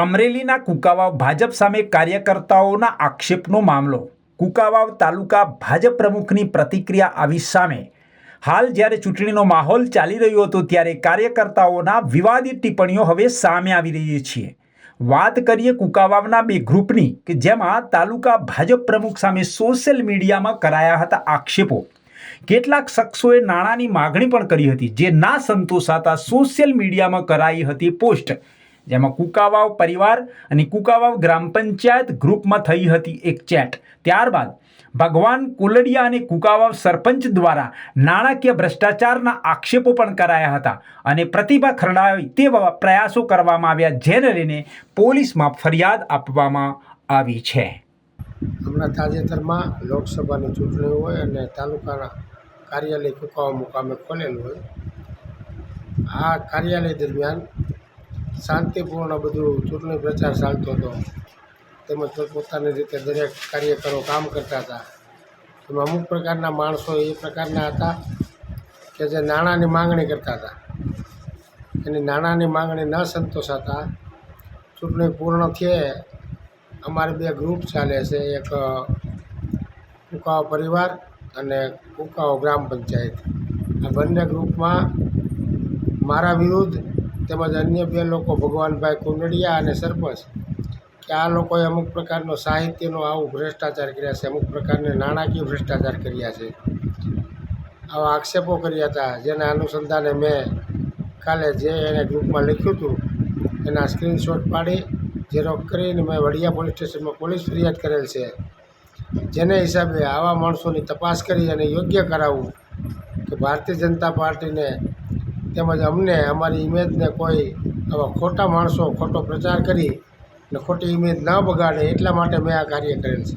અમરેલીના કુકાવાવ ભાજપ સામે કાર્યકર્તાઓના આક્ષેપનો મામલો. કુકાવાવ તાલુકા ભાજપ પ્રમુખની પ્રતિક્રિયા આવી સામે. હાલ જ્યારે ચૂંટણીનો માહોલ ચાલી રહ્યો હતો ત્યારે કાર્યકર્તાઓના વિવાદિત ટિપ્પણીઓ હવે સામે આવી રહી છે. વાત કરીએ કુકાવાવના બે ગ્રુપની કે જેમાં તાલુકા ભાજપ પ્રમુખ સામે સોશિયલ મીડિયામાં કરાયા હતા આક્ષેપો. કેટલાક શખ્સોએ નાણાંની માગણી પણ કરી હતી, જે ના સંતોષાતા સોશિયલ મીડિયામાં કરાઈ હતી પોસ્ટ. જેમાં કુકાવાવ પરિવાર અને કુકાવાવ ગ્રામ પંચાયત ગ્રુપમાં થઈ હતી એક ચેટ. ત્યારબાદ ભગવાન કુલડિયા અને કુકાવાવ સરપંચ દ્વારા નાણાકીય ભ્રષ્ટાચારના આક્ષેપો પણ કરાયા હતા અને પ્રતિભા ખરડાવી તેવા પ્રયાસો કરવામાં આવ્યા, જેને લઈને પોલીસમાં ફરિયાદ આપવામાં આવી છે. હમણાં તાજેતરમાં લોકસભાની ચૂંટણી હોય અને તાલુકાના કાર્યાલય કુકાવા મુકામે ખોલેલું હોય. આ કાર્યાલય દરમિયાન શાંતિપૂર્ણ બધું ચૂંટણી પ્રચાર ચાલતો હતો. તેમજ પોતપોતાની રીતે દરેક કાર્યકરો કામ કરતા હતા. એમાં અમુક પ્રકારના માણસો એ પ્રકારના હતા કે જે નાણાંની માંગણી કરતા હતા. એની નાણાંની માંગણી ન સંતોષાતા ચૂંટણી પૂર્ણ થયે અમારે બે ગ્રુપ ચાલે છે. એક કુકાઓ પરિવાર અને કુકાઓ ગ્રામ પંચાયત. આ બંને ગ્રુપમાં મારા વિરુદ્ધ તેમજ અન્ય બે લોકો, ભગવાનભાઈ કુંડડિયા અને સરપંચ, કે આ લોકોએ અમુક પ્રકારનો સાહિત્યનો આવું ભ્રષ્ટાચાર કર્યા છે, અમુક પ્રકારના નાણાકીય ભ્રષ્ટાચાર કર્યા છે. આવા આક્ષેપો કર્યા હતા, જેના અનુસંધાને મેં કાલે જે એને ગ્રુપમાં લખ્યું હતું, એના સ્ક્રીનશોટ પાડી ઝેરોક કરીને મેં વડિયા પોલીસ સ્ટેશનમાં પોલીસ ફરિયાદ કરેલ છે. જેને હિસાબે આવા માણસોની તપાસ કરી અને યોગ્ય કરાવવું કે ભારતીય જનતા પાર્ટીને તેમજ અમને, અમારી ઇમેજને કોઈ આવા ખોટા માણસો ખોટો પ્રચાર કરી ને ખોટી ઇમેજ ન બગાડે એટલા માટે મેં આ કાર્ય કરેલ છે.